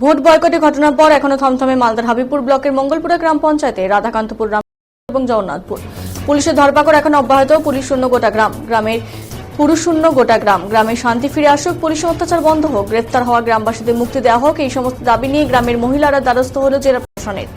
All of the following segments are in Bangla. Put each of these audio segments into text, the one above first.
ভোট বয়কটের ঘটনার পর এখনও থমথমে মালদার হাবিপুর ব্লকের মঙ্গলপুরা গ্রাম পঞ্চায়েতে রাধাকান্তপুর রাম এবং জগন্নাথপুর। পুলিশের ধরপাকড় এখন অব্যাহত পুলিশ শূন্য গোটা গ্রাম। গ্রামের পুরুষ শূন্য গোটা গ্রাম। গ্রামে শান্তি ফিরে আসুক পুলিশ অত্যাচার বন্ধ হোক। গ্রেফতার হওয়া গ্রামবাসীদের মুক্তি দেওয়া হোক, এই সমস্ত দাবি নিয়ে গ্রামের মহিলারা দ্বারস্থ হল জেলা প্রশাসনের।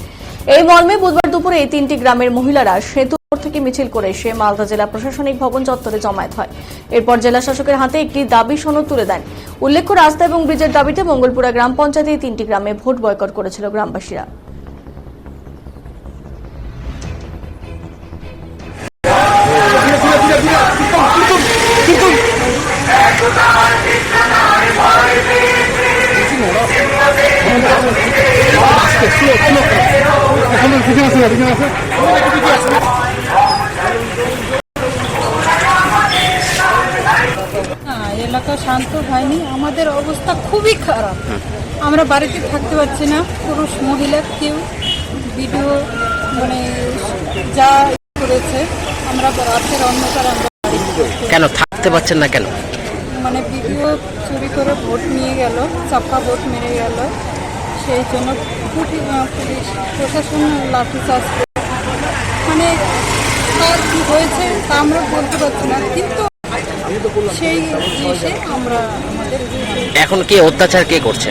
এই মর্মে বুধবার দুপুরে এই তিনটি গ্রামের মহিলারা সেতু থেকে মিছিল করে এসে মালদা জেলা প্রশাসনিক ভবন চত্বরে জমায়েত হয়। এরপর জেলা শাসকের হাতে একটি দাবি সনদ তুলে দেন। উল্লেখ্য, রাস্তা এবং ব্রিজের দাবিতে মঙ্গলপুরা গ্রাম পঞ্চায়েতে এই তিনটি গ্রামে ভোট বয়কট করেছিল গ্রামবাসীরা। না এলাকা শান্ত হয়নি। আমাদের অবস্থা খুবই খারাপ। আমরা বাড়িতে থাকতে পারছি না। পুরুষ মহিলা কেউ ভিডিও মানে যা করেছে আমরা রাতের অন্ধকার আমরা কেন? থাকতে পারছেন না কেন? মানে ভিডিও চুরি করে ভোট নিয়ে গেল চাপা ভোট মেরে গেল। সেই জন্য পুলিশ প্রশাসন লাঠিচার্জ। মানে তার কি হয়েছে তা আমরা বলতে পারছি না কিন্তু সেই জিনিসে আমরা আমাদের এখন কে অত্যাচার কে করছে?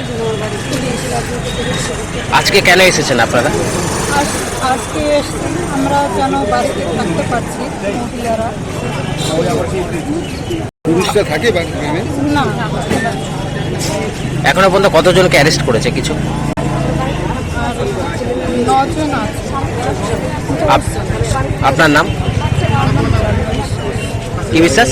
আজকে কেন এসেছেন আপনারা? আজ আজকে এসছি আমরা যেন বাড়িতে থাকতে পারছি মহিলারা। পুরুষরা থাকে না। এখনও পর্যন্ত কতজনকে অ্যারেস্ট করেছে কিছু? আপনার নাম? কি বিশ্বাস?